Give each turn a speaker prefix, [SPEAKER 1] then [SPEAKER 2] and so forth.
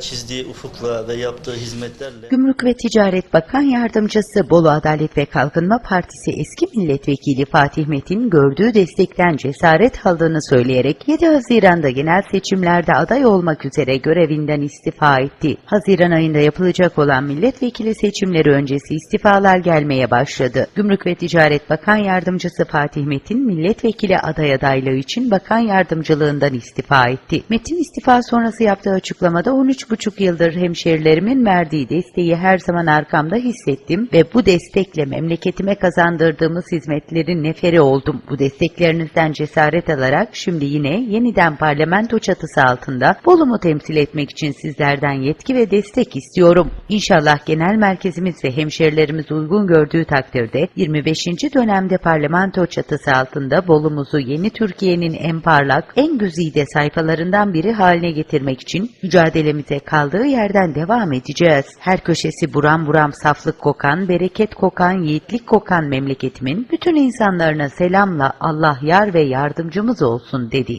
[SPEAKER 1] çizdiği ufukla ve yaptığı hizmetlerle
[SPEAKER 2] Gümrük ve Ticaret Bakan Yardımcısı Bolu Adalet ve Kalkınma Partisi eski milletvekili Fatih Metin gördüğü destekten cesaret aldığını söyleyerek 7 Haziran'da genel seçimlerde aday olmak üzere görevinden istifa etti. Haziran ayında yapılacak olan milletvekili seçimleri öncesi istifalar gelmeye başladı. Gümrük ve Ticaret Bakan Yardımcısı Fatih Metin milletvekili aday adaylığı için bakan yardımcılığından istifa etti. Metin istifa sonrası yaptığı açıklamada 13,5 yıldır hemşerilerimin verdiği desteği her zaman arkamda hissettim ve bu destekle memleketime kazandırdığımız hizmetlerin neferi oldum. Bu desteklerinizden cesaret alarak şimdi yine yeniden parlamento çatısı altında Bolu'mu temsil etmek için sizlerden yetki ve destek istiyorum. İnşallah genel merkezimiz ve hemşerilerimiz uygun gördüğü takdirde 25. dönemde parlamento çatısı altında Bolu'muzu yeni Türkiye'nin en parlak, en güzide sayfalarından biri haline getirmek için mücadelemize kaldığı yerden devam edeceğiz. Her köşesi buram buram saflık kokan, bereket kokan, yiğitlik kokan memleketimin bütün insanlarına selamla Allah yar ve yardımcımız olsun dedi.